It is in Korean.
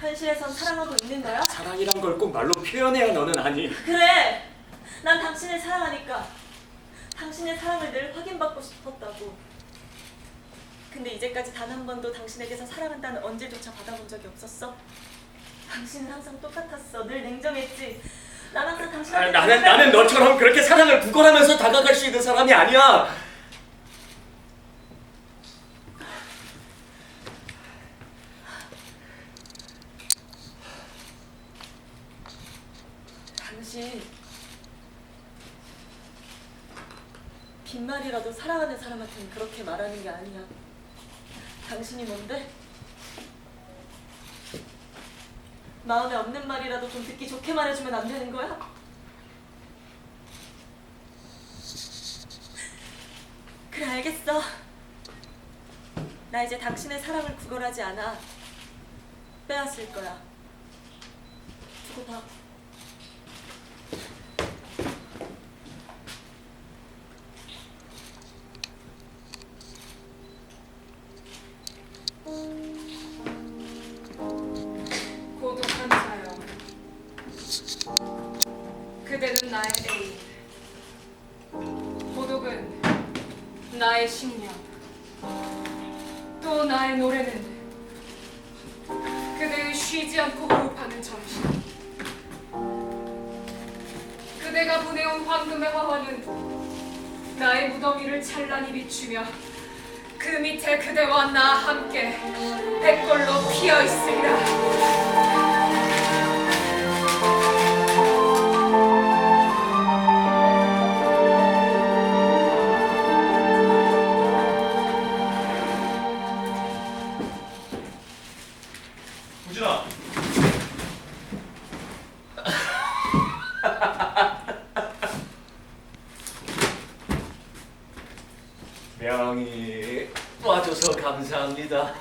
현실에선 사랑하고 있는 거야? 사랑이란 걸 꼭 말로 표현해야 너는 아니. 그래! 난 당신을 사랑하니까 당신의 사랑을 늘 확인받고 싶었다고. 근데 이제까지 단 한 번도 당신에게서 사랑한다는 언질조차 받아본 적이 없었어? 당신은 항상 똑같았어. 늘 냉정했지. 난 항상 아, 당신한테 나는 다가갈- 나는 너처럼 그렇게 사랑을 구걸하면서 다가갈 수 있는 사람이 아니야. 당신 빈말이라도 사랑하는 사람한테는 그렇게 말하는 게 아니야. 당신이 뭔데? 마음에 없는 말이라도 좀 듣기 좋게 말해주면 안 되는 거야? 그래 알겠어. 나 이제 당신의 사랑을 구걸하지 않아. 빼앗을 거야. 두고 봐. 그대는 나의 애인. 고독은 나의 식량. 또 나의 노래는 그대의 쉬지 않고 호흡하는 정신. 그대가 보내온 황금의 화환은 나의 무더미를 찬란히 비추며 그 밑에 그대와 나 함께 백골로 피어 있으리라. 명이 와줘서 감사합니다.